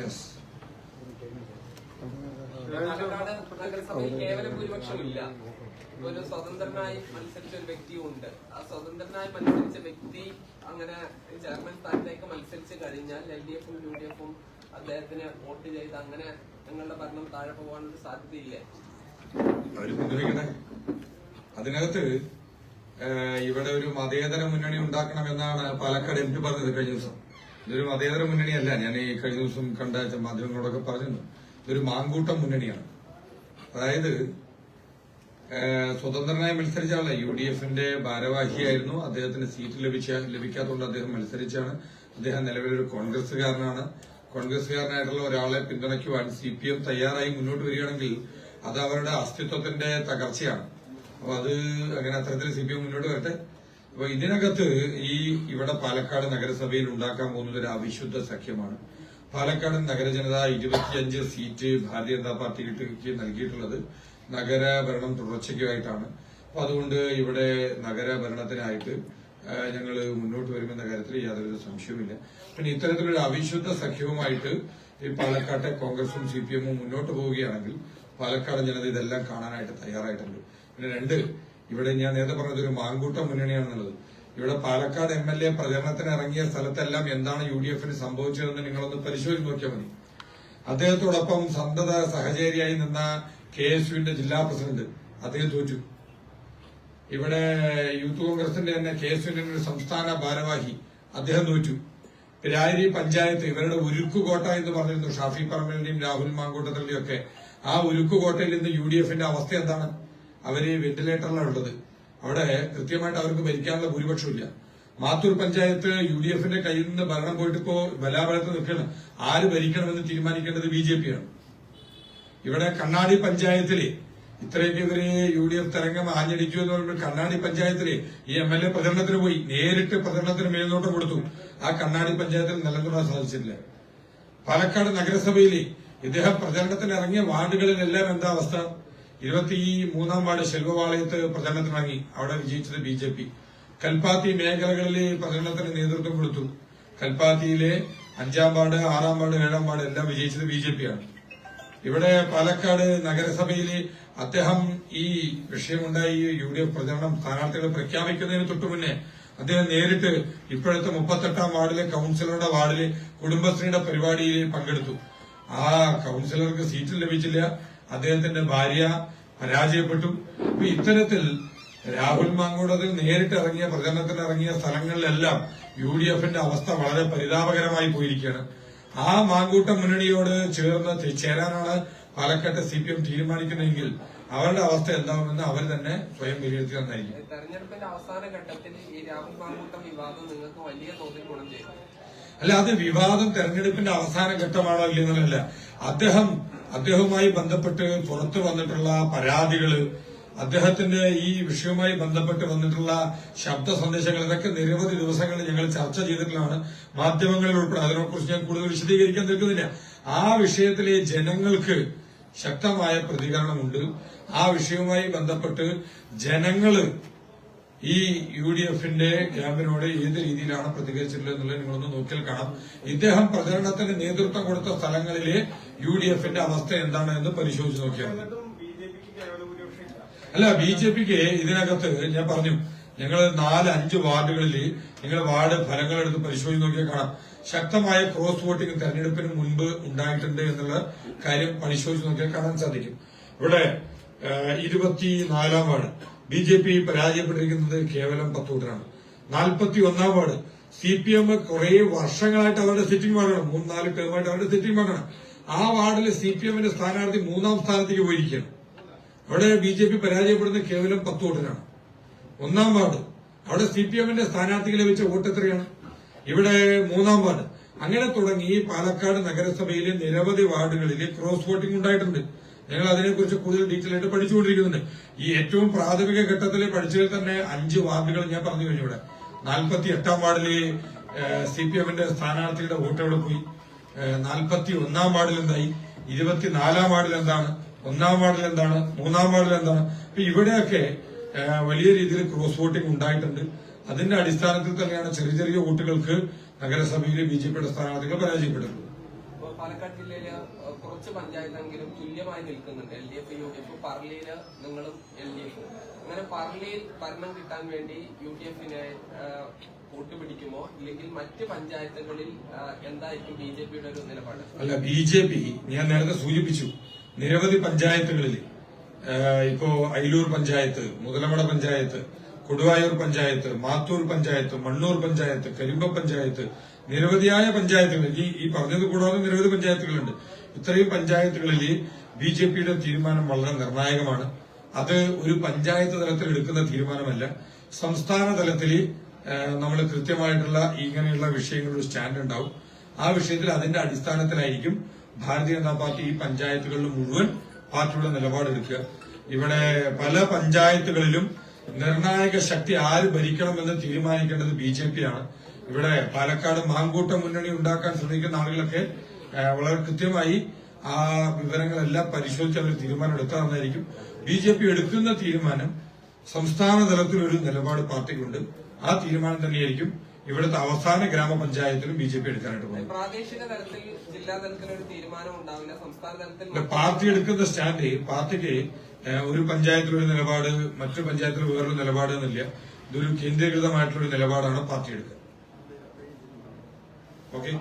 Yes Palakkad നഗരസഭയിൽ കേവലം ഭൂരിപക്ഷം ഇല്ല ഒരു സ്വതന്ത്രനായി മത്സരിച്ച ഒരു വ്യക്തിയുണ്ട് ആ സ്വതന്ത്രനായി മത്സരിച്ച വ്യക്തി അങ്ങനെ ചെയർമാൻ സ്ഥാനത്തേക്ക് മത്സരിച്ച് കഴിഞ്ഞാൽ എൽ ഡി എഫും യു ഡി എഫും അദ്ദേഹത്തിന് വോട്ട് ചെയ്ത് അങ്ങനെ ഞങ്ങളുടെ ഭരണം താഴെ പോകാനൊരു സാധ്യതയില്ലേ. അവർ പിന്തുണയ്ക്കട്ടെ? അതിനകത്ത് ഇവിടെ ഒരു മതേതര മുന്നണി ഉണ്ടാക്കണമെന്നാണ് പാലക്കാട് എം പി പറഞ്ഞത് കഴിഞ്ഞ ദിവസം. ഇതൊരു മതേതര മുന്നണിയല്ല. ഞാൻ ഈ കഴിഞ്ഞ ദിവസം കണ്ട മാധ്യമങ്ങളോടൊക്കെ പറഞ്ഞിരുന്നു. ഇതൊരു മാങ്കൂട്ടം മുന്നണിയാണ്. അതായത് സ്വതന്ത്രനായി മത്സരിച്ച ആളെ യു ഡി എഫിന്റെ ഭാരവാഹിയായിരുന്നു. അദ്ദേഹത്തിന് സീറ്റ് ലഭിച്ച ലഭിക്കാത്തതുകൊണ്ട് അദ്ദേഹം മത്സരിച്ചാണ്. അദ്ദേഹം നിലവിലൊരു കോൺഗ്രസുകാരനാണ് കോൺഗ്രസുകാരനായിട്ടുള്ള ഒരാളെ പിന്തുണയ്ക്കുവാൻ സി പി എം തയ്യാറായി മുന്നോട്ട് വരികയാണെങ്കിൽ അത് അവരുടെ അസ്തിത്വത്തിന്റെ തകർച്ചയാണ്. അപ്പൊ അത് അങ്ങനെ അത്തരത്തിൽ സി പി എം മുന്നോട്ട് വരട്ടെ. അപ്പൊ ഇതിനകത്ത് ഈ ഇവിടെ പാലക്കാട് നഗരസഭയിൽ ഉണ്ടാക്കാൻ പോകുന്നത് ഒരു അവിശുദ്ധ സഖ്യമാണ്. പാലക്കാട് നഗരജനത ഇരുപത്തിയഞ്ച് സീറ്റ് ഭാരതീയ ജനതാ പാർട്ടിക്ക് നൽകിയിട്ടുള്ളത് നഗരഭരണം തുടർച്ചയ്ക്കുമായിട്ടാണ് അപ്പൊ അതുകൊണ്ട് ഇവിടെ നഗരഭരണത്തിനായിട്ട് ഞങ്ങൾ മുന്നോട്ട് വരുമെന്ന കാര്യത്തിൽ യാതൊരു സംശയവുമില്ല. പിന്നെ ഇത്തരത്തിലൊരു അവിശുദ്ധ സഖ്യവുമായിട്ട് ഈ പാലക്കാട്ടെ കോൺഗ്രസും സി പി എമ്മും മുന്നോട്ട് പോവുകയാണെങ്കിൽ പാലക്കാട് ജനത ഇതെല്ലാം കാണാനായിട്ട് തയ്യാറായിട്ടുണ്ട്. പിന്നെ രണ്ട് ഇവിടെ ഞാൻ നേരത്തെ പറഞ്ഞത് ഒരു മാങ്കൂട്ട മുന്നണിയാണെന്നുള്ളത്. ഇവിടെ പാലക്കാട് എം എൽ എ പ്രചരണത്തിന് ഇറങ്ങിയ സ്ഥലത്തെല്ലാം എന്താണ് യു ഡി എഫിന് സംഭവിച്ചതെന്ന് നിങ്ങളൊന്ന് പരിശോധിച്ച് നോക്കിയാൽ മതി. അദ്ദേഹത്തോടൊപ്പം സന്തത സഹചാരിയായി നിന്ന കെ എസ് യുവിന്റെ ജില്ലാ പ്രസിഡന്റ് അദ്ദേഹം തോറ്റു. ഇവിടെ യൂത്ത് കോൺഗ്രസിന്റെ തന്നെ കെ എസ് യുവിന്റെ ഒരു സംസ്ഥാന ഭാരവാഹി അദ്ദേഹം തോറ്റു. പിരാരി പഞ്ചായത്ത് ഇവരുടെ ഉരുക്കുകോട്ട എന്ന് പറഞ്ഞിരുന്നു ഷാഫി പറമ്പലിന്റെയും രാഹുൽ മാങ്കൂട്ടത്തിന്റെയും ഒക്കെ. ആ ഉരുക്കുകോട്ടയിൽ ഇന്ന് യു ഡി എഫിന്റെ അവസ്ഥ എന്താണ്? അവർ വെന്റിലേറ്ററിലാണ് ഉള്ളത്. അവിടെ കൃത്യമായിട്ട് അവർക്ക് ഭരിക്കാനുള്ള ഭൂരിപക്ഷമില്ല മാത്തൂർ പഞ്ചായത്ത് യു ഡി എഫിന്റെ കയ്യിൽ നിന്ന് ഭരണം പോയിട്ട് ഇപ്പോ ബലാബലത്ത് നിൽക്കണം ആര് ഭരിക്കണമെന്ന് തീരുമാനിക്കേണ്ടത് ബി ജെ പിയാണ് ഇവിടെ കണ്ണാടി പഞ്ചായത്തിലെ ഇത്രയൊക്കെ ഇവർ യു ഡി എഫ് തരംഗം ആഞ്ഞടിച്ചു എന്ന് പറയുമ്പോൾ കണ്ണാടി പഞ്ചായത്തിലെ ഈ എം എൽ എ പ്രചരണത്തിന് പോയി. നേരിട്ട് പ്രചരണത്തിന് മേൽനോട്ടം കൊടുത്തു. ആ കണ്ണാടി പഞ്ചായത്തിൽ നിലനിർത്താൻ സാധിച്ചില്ല. പാലക്കാട് നഗരസഭയിലെ ഇദ്ദേഹം പ്രചരണത്തിന് ഇറങ്ങിയ വാർഡുകളിലെല്ലാം എന്താ അവസ്ഥ? ഇരുപത്തി മൂന്നാം വാർഡ് ശെൽവപാളയത്ത് പ്രചരണത്തിനിറങ്ങി. അവിടെ വിജയിച്ചത് ബി ജെ പി. കൽപ്പാത്തി മേഖലകളിൽ പ്രചരണത്തിന് നേതൃത്വം കൊടുത്തു. കൽപ്പാത്തിയിലെ അഞ്ചാം വാർഡ് ആറാം വാർഡ് ഏഴാം വാർഡ് എല്ലാം വിജയിച്ചത് ബി ജെ പിയാണ് ഇവിടെ പാലക്കാട് നഗരസഭയിൽ അദ്ദേഹം ഈ വിഷയമുണ്ടായി യു ഡി എഫ് പ്രചരണം സ്ഥാനാർത്ഥികളെ പ്രഖ്യാപിക്കുന്നതിന് തൊട്ടു മുന്നേ അദ്ദേഹം നേരിട്ട് ഇപ്പോഴത്തെ മുപ്പത്തെട്ടാം വാർഡിലെ കൌൺസിലറുടെ വാർഡിലെ കുടുംബശ്രീയുടെ പരിപാടിയിൽ പങ്കെടുത്തു. ആ കൌൺസിലർക്ക് സീറ്റ് ലഭിച്ചില്ല. അദ്ദേഹത്തിന്റെ ഭാര്യ പരാജയപ്പെട്ടു. അപ്പൊ ഇത്തരത്തിൽ രാഹുൽ മാങ്കോടതിൽ നേരിട്ട് ഇറങ്ങിയ പ്രചരണത്തിന് ഇറങ്ങിയ സ്ഥലങ്ങളിലെല്ലാം യു ഡി എഫിന്റെ അവസ്ഥ വളരെ പരിതാപകരമായി പോയിരിക്കുകയാണ്. ആ മാങ്കൂട്ട മുന്നണിയോട് ചേർന്ന് ചേരാനാണ് പാലക്കാട്ട് സി പി എം തീരുമാനിക്കുന്നതെങ്കിൽ അവരുടെ അവസ്ഥ എന്താവുമെന്ന് അവർ തന്നെ സ്വയം വിലയിരുത്തി തന്നായിരിക്കും. തെരഞ്ഞെടുപ്പിന്റെ അവസാന ഘട്ടത്തിൽ ഈ രാഹുൽ മാങ്കൂട്ടം വിവാദം നിങ്ങൾക്ക് വലിയ തോതിൽ ഗുണം ചെയ്തു. അല്ല അത് വിവാദം തെരഞ്ഞെടുപ്പിന്റെ അവസാന ഘട്ടമാണോ ഇല്ലെന്നല്ല അദ്ദേഹം അദ്ദേഹവുമായി ബന്ധപ്പെട്ട് പുറത്തു വന്നിട്ടുള്ള പരാതികൾ അദ്ദേഹത്തിന്റെ ഈ വിഷയവുമായി ബന്ധപ്പെട്ട് വന്നിട്ടുള്ള ശബ്ദ സന്ദേശങ്ങൾ ഇതൊക്കെ നിരവധി ദിവസങ്ങളിൽ ഞങ്ങൾ ചർച്ച ചെയ്തിട്ടുള്ളതാണ്. മാധ്യമങ്ങളിൽ ഉൾപ്പെടെ അതിനെക്കുറിച്ച് ഞാൻ കൂടുതൽ വിശദീകരിക്കാൻ നിൽക്കുന്നില്ല. ആ വിഷയത്തിലെ ജനങ്ങൾക്ക് ശക്തമായ പ്രതികരണമുണ്ട്. ആ വിഷയവുമായി ബന്ധപ്പെട്ട് ജനങ്ങൾ ഈ യു ഡി എഫിന്റെ ക്യാമ്പിനോട് ഏത് രീതിയിലാണ് പ്രതികരിച്ചിട്ടുള്ളത് എന്നുള്ളത് നിങ്ങളൊന്ന് നോക്കിയാൽ കാണാം. ഇദ്ദേഹം പ്രചരണത്തിന് നേതൃത്വം കൊടുത്ത സ്ഥലങ്ങളിലെ യു ഡി എഫിന്റെ അവസ്ഥ എന്താണ് എന്ന് പരിശോധിച്ച് നോക്കിയാൽ. അല്ല ബി ജെ പിക്ക് ഇതിനകത്ത് ഞാൻ പറഞ്ഞു ഞങ്ങൾ നാല് അഞ്ച് വാർഡുകളിൽ നിങ്ങൾ വാർഡ് ഫലങ്ങൾ എടുത്ത് പരിശോധിച്ച് നോക്കിയാൽ കാണാം. ശക്തമായ ക്രോസ് വോട്ടിംഗ് തെരഞ്ഞെടുപ്പിന് മുൻപ് ഉണ്ടായിട്ടുണ്ട് എന്നുള്ള കാര്യം പരിശോധിച്ച് നോക്കിയാൽ കാണാൻ സാധിക്കും. ഇവിടെ ഇരുപത്തിനാലാം വാർഡ്. ബി ജെ പി പരാജയപ്പെട്ടിരിക്കുന്നത് കേവലം പത്ത് വോട്ടിനാണ് നാൽപ്പത്തി ഒന്നാം വാർഡ്. സി പി എം കുറെ വർഷങ്ങളായിട്ട് അവരുടെ സിറ്റിംഗ് മൂന്ന് നാല് ടേമായിട്ട് അവരുടെ സിറ്റിംഗ് വാർഡാണ്. ആ വാർഡിൽ സി പി എമ്മിന്റെ സ്ഥാനാർത്ഥി മൂന്നാം സ്ഥാനത്തേക്ക് പോയിരിക്കുകയാണ്. അവിടെ ബി ജെ പി പരാജയപ്പെടുന്നത് കേവലം പത്ത് വോട്ടിനാണ് ഒന്നാം വാർഡ്. അവിടെ സി പി എമ്മിന്റെ സ്ഥാനാർത്ഥിക്ക് ലഭിച്ച വോട്ട് എത്രയാണ്? ഇവിടെ മൂന്നാം വാർഡ്. അങ്ങനെ തുടങ്ങി പാലക്കാട് നഗരസഭയിലെ നിരവധി വാർഡുകളിൽ ക്രോസ് വോട്ടിംഗ് ഉണ്ടായിട്ടുണ്ട്. ഞങ്ങൾ അതിനെക്കുറിച്ച് കൂടുതൽ ഡീറ്റെയിൽ ആയിട്ട് പഠിച്ചുകൊണ്ടിരിക്കുന്നുണ്ട്. ഈ ഏറ്റവും പ്രാഥമിക ഘട്ടത്തിൽ പഠിച്ചതിൽ തന്നെ അഞ്ച് വാർഡുകൾ ഞാൻ പറഞ്ഞു കഴിഞ്ഞു ഇവിടെ. നാൽപ്പത്തി എട്ടാം വാർഡിൽ സി പി എമ്മിന്റെ സ്ഥാനാർത്ഥിയുടെ വോട്ട് പോയി? നാൽപ്പത്തി ഒന്നാം വാർഡിൽ എന്തായി? ഇരുപത്തിനാലാം വാർഡിൽ എന്താണ്? ഒന്നാം വാർഡിൽ എന്താണ്? മൂന്നാം വാർഡിൽ എന്താണ്? അപ്പൊ ഇവിടെയൊക്കെ വലിയ രീതിയിൽ ക്രോസ് വോട്ടിംഗ് ഉണ്ടായിട്ടുണ്ട്. അതിന്റെ അടിസ്ഥാനത്തിൽ തന്നെയാണ് ചെറിയ ചെറിയ വോട്ടുകൾക്ക് നഗരസഭയിലെ ബി ജെ പിയുടെ സ്ഥാനാർത്ഥികൾ പരാജയപ്പെട്ടിട്ടുള്ളത് ഇപ്പൊ പാലക്കാട് ജില്ലയിൽ കുറച്ച് പഞ്ചായത്തെങ്കിലും തുല്യമായി നിൽക്കുന്നുണ്ട്. L D F U D F പറളിയിൽ നിങ്ങളും എൽ ഡി എഫ്. അങ്ങനെ പറളിയിൽ ഭരണം കിട്ടാൻ വേണ്ടി യു ഡി എഫിനെ കൂട്ടുപിടിക്കുമോ? ഇല്ലെങ്കിൽ മറ്റ് പഞ്ചായത്തുകളിൽ എന്തായിരിക്കും ബി ജെ പിയുടെ ഒരു നിലപാട്? അല്ല ബി ജെ പി ഞാൻ നേരത്തെ സൂചിപ്പിച്ചു നിരവധി പഞ്ചായത്തുകളിൽ ഇപ്പോ അയിലൂർ പഞ്ചായത്ത് മുതലമട പഞ്ചായത്ത് കൊടുവായൂർ പഞ്ചായത്ത് മാത്തൂർ പഞ്ചായത്ത് മണ്ണൂർ പഞ്ചായത്ത് കരിമ്പ പഞ്ചായത്ത് നിരവധിയായ പഞ്ചായത്തുകൾ. ഈ ഈ പറഞ്ഞത് കൂടാതെ നിരവധി പഞ്ചായത്തുകളുണ്ട്. ഇത്രയും പഞ്ചായത്തുകളിൽ ബി ജെ പിയുടെ തീരുമാനം വളരെ നിർണായകമാണ്. അത് ഒരു പഞ്ചായത്ത് തലത്തിൽ എടുക്കുന്ന തീരുമാനമല്ല. സംസ്ഥാന തലത്തിൽ നമ്മൾ കൃത്യമായിട്ടുള്ള ഇങ്ങനെയുള്ള വിഷയങ്ങളൊരു സ്റ്റാൻഡ് ഉണ്ടാവും ആ വിഷയത്തിൽ അതിന്റെ അടിസ്ഥാനത്തിലായിരിക്കും ഭാരതീയ ജനതാ പാർട്ടി ഈ പഞ്ചായത്തുകളിൽ മുഴുവൻ പാർട്ടിയുടെ നിലപാടെടുക്കുക. ഇവിടെ പല പഞ്ചായത്തുകളിലും നിർണായക ശക്തി ആര് ഭരിക്കണമെന്ന് തീരുമാനിക്കേണ്ടത് ബി ജെ പി ആണ് ഇവിടെ പാലക്കാട് മാങ്കൂട്ട മുന്നണി ഉണ്ടാക്കാൻ ശ്രമിക്കുന്ന ആളുകളൊക്കെ വളരെ കൃത്യമായി ആ വിവരങ്ങളെല്ലാം പരിശോധിച്ച് അവർ തീരുമാനം എടുക്കാമെന്നായിരിക്കും ബി ജെ പി എടുക്കുന്ന തീരുമാനം സംസ്ഥാന തലത്തിൽ ഒരു നിലപാട് പാർട്ടിക്കുണ്ട്. ആ തീരുമാനം തന്നെയായിരിക്കും. ഇവിടുത്തെ അവസാന ഗ്രാമപഞ്ചായത്തിലും ബി ജെ പി എടുക്കാനായിട്ട് പോകും പ്രാദേശിക തലത്തിൽ ജില്ലാ തലത്തിൽ ഒരു തീരുമാനം ഉണ്ടാവില്ല സംസ്ഥാന തലത്തിൽ പാർട്ടി എടുക്കുന്ന സ്റ്റാൻഡ് പാർട്ടിക്ക് ഒരു പഞ്ചായത്തിൽ ഒരു നിലപാട് മറ്റു പഞ്ചായത്തിൽ വേറൊരു നിലപാട് എന്നില്ല. ഇതൊരു കേന്ദ്രീകൃതമായിട്ടുള്ള നിലപാടാണ് പാർട്ടി എടുക്കുക. ഓക്കെ?